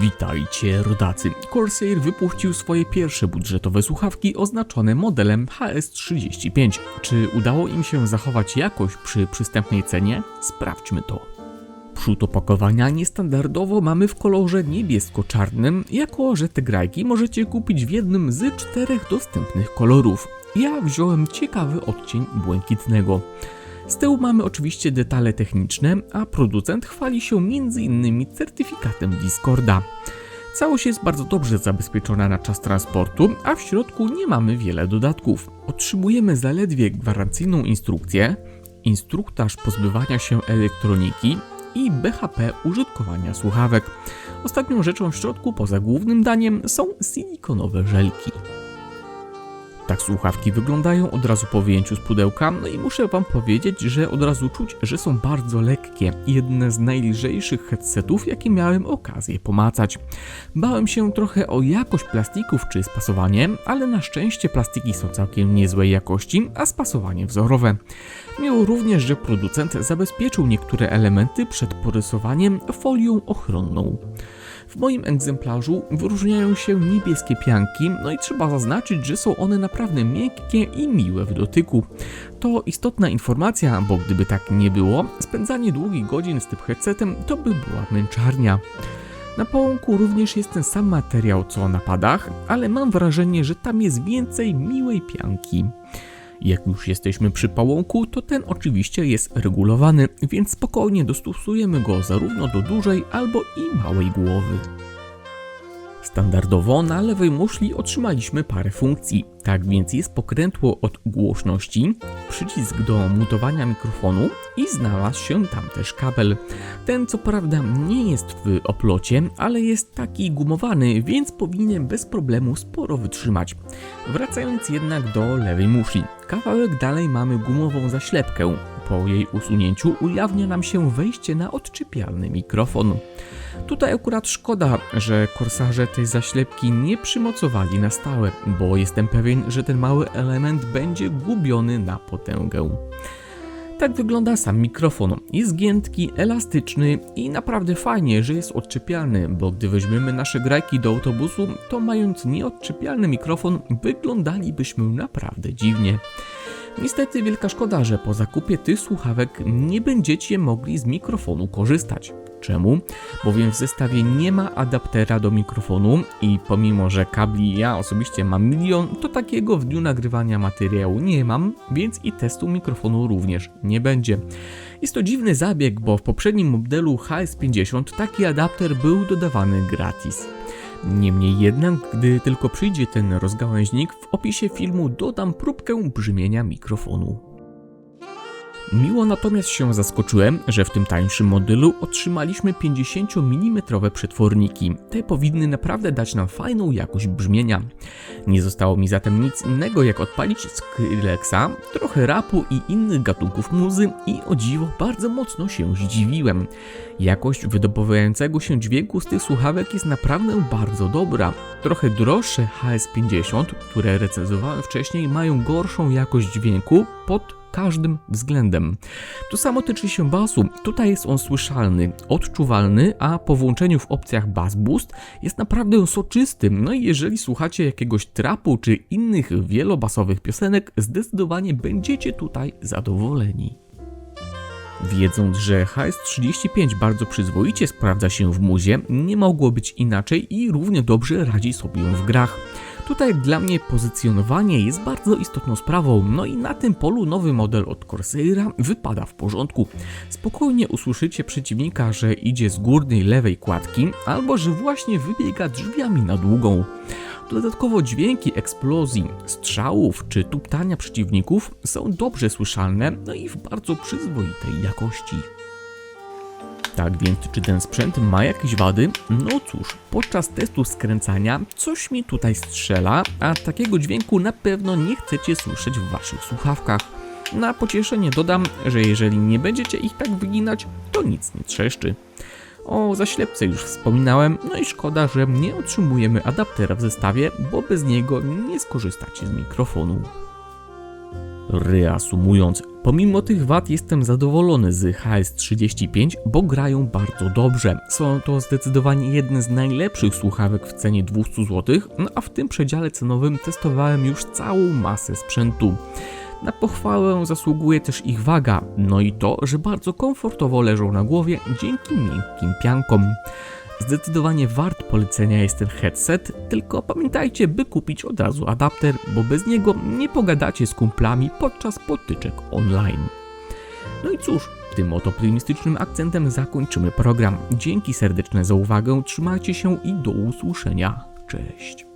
Witajcie rodacy. Corsair wypuścił swoje pierwsze budżetowe słuchawki oznaczone modelem HS35. Czy udało im się zachować jakość przy przystępnej cenie? Sprawdźmy to. Przód opakowania niestandardowo mamy w kolorze niebiesko-czarnym, jako że te grajki możecie kupić w jednym z czterech dostępnych kolorów. Ja wziąłem ciekawy odcień błękitnego. Z tyłu mamy oczywiście detale techniczne, a producent chwali się m.in. certyfikatem Discorda. Całość jest bardzo dobrze zabezpieczona na czas transportu, a w środku nie mamy wiele dodatków. Otrzymujemy zaledwie gwarancyjną instrukcję, instruktaż pozbywania się elektroniki i BHP użytkowania słuchawek. Ostatnią rzeczą w środku, poza głównym daniem, są silikonowe żelki. Tak słuchawki wyglądają od razu po wyjęciu z pudełka, no i muszę wam powiedzieć, że od razu czuć, że są bardzo lekkie. Jedne z najlżejszych headsetów, jakie miałem okazję pomacać. Bałem się trochę o jakość plastików czy spasowanie, ale na szczęście plastiki są całkiem niezłej jakości, a spasowanie wzorowe. Miło również, że producent zabezpieczył niektóre elementy przed porysowaniem folią ochronną. W moim egzemplarzu wyróżniają się niebieskie pianki, no i trzeba zaznaczyć, że są one naprawdę miękkie i miłe w dotyku. To istotna informacja, bo gdyby tak nie było, spędzanie długich godzin z tym headsetem to by była męczarnia. Na połąku również jest ten sam materiał co na padach, ale mam wrażenie, że tam jest więcej miłej pianki. Jak już jesteśmy przy pałąku, to ten oczywiście jest regulowany, więc spokojnie dostosujemy go zarówno do dużej albo i małej głowy. Standardowo na lewej muszli otrzymaliśmy parę funkcji. Tak więc jest pokrętło od głośności, przycisk do mutowania mikrofonu i znalazł się tam też kabel. Ten co prawda nie jest w oplocie, ale jest taki gumowany, więc powinien bez problemu sporo wytrzymać. Wracając jednak do lewej muszli. Kawałek dalej mamy gumową zaślepkę. Po jej usunięciu ujawnia nam się wejście na odczepialny mikrofon. Tutaj akurat szkoda, że korsarze tej zaślepki nie przymocowali na stałe, bo jestem pewien, że ten mały element będzie gubiony na potęgę. Tak wygląda sam mikrofon. Jest giętki, elastyczny i naprawdę fajnie, że jest odczepialny, bo gdy weźmiemy nasze grajki do autobusu, to mając nieodczepialny mikrofon, wyglądalibyśmy naprawdę dziwnie. Niestety wielka szkoda, że po zakupie tych słuchawek nie będziecie mogli z mikrofonu korzystać. Czemu? Bowiem w zestawie nie ma adaptera do mikrofonu i pomimo, że kabli ja osobiście mam milion, to takiego w dniu nagrywania materiału nie mam, więc i testu mikrofonu również nie będzie. Jest to dziwny zabieg, bo w poprzednim modelu HS50 taki adapter był dodawany gratis. Niemniej jednak, gdy tylko przyjdzie ten rozgałęźnik, w opisie filmu dodam próbkę brzmienia mikrofonu. Miło natomiast się zaskoczyłem, że w tym tańszym modelu otrzymaliśmy 50 mm przetworniki. Te powinny naprawdę dać nam fajną jakość brzmienia. Nie zostało mi zatem nic innego jak odpalić Skrillexa, trochę rapu i innych gatunków muzy i o dziwo bardzo mocno się zdziwiłem. Jakość wydobywającego się dźwięku z tych słuchawek jest naprawdę bardzo dobra. Trochę droższe HS50, które recenzowałem wcześniej, mają gorszą jakość dźwięku pod każdym względem. To samo tyczy się basu. Tutaj jest on słyszalny, odczuwalny, a po włączeniu w opcjach Bass Boost jest naprawdę soczysty. No i jeżeli słuchacie jakiegoś trapu czy innych wielobasowych piosenek, zdecydowanie będziecie tutaj zadowoleni. Wiedząc, że HS35 bardzo przyzwoicie sprawdza się w muzie, nie mogło być inaczej i równie dobrze radzi sobie w grach. Tutaj dla mnie pozycjonowanie jest bardzo istotną sprawą, no i na tym polu nowy model od Corsaira wypada w porządku. Spokojnie usłyszycie przeciwnika, że idzie z górnej lewej kładki, albo że właśnie wybiega drzwiami na długą. Dodatkowo dźwięki eksplozji, strzałów czy tuptania przeciwników są dobrze słyszalne, no i w bardzo przyzwoitej jakości. Tak więc, czy ten sprzęt ma jakieś wady? No cóż, podczas testu skręcania coś mi tutaj strzela, a takiego dźwięku na pewno nie chcecie słyszeć w waszych słuchawkach. Na pocieszenie dodam, że jeżeli nie będziecie ich tak wyginać, to nic nie trzeszczy. O zaślepce już wspominałem, no i szkoda, że nie otrzymujemy adaptera w zestawie, bo bez niego nie skorzystacie z mikrofonu. Reasumując, pomimo tych wad jestem zadowolony z HS35, bo grają bardzo dobrze. Są to zdecydowanie jedne z najlepszych słuchawek w cenie 200 zł, no a w tym przedziale cenowym testowałem już całą masę sprzętu. Na pochwałę zasługuje też ich waga, no i to, że bardzo komfortowo leżą na głowie dzięki miękkim piankom. Zdecydowanie wart polecenia jest ten headset, tylko pamiętajcie, by kupić od razu adapter, bo bez niego nie pogadacie z kumplami podczas potyczek online. No i cóż, tym oto optymistycznym akcentem zakończymy program. Dzięki serdeczne za uwagę, trzymajcie się i do usłyszenia. Cześć.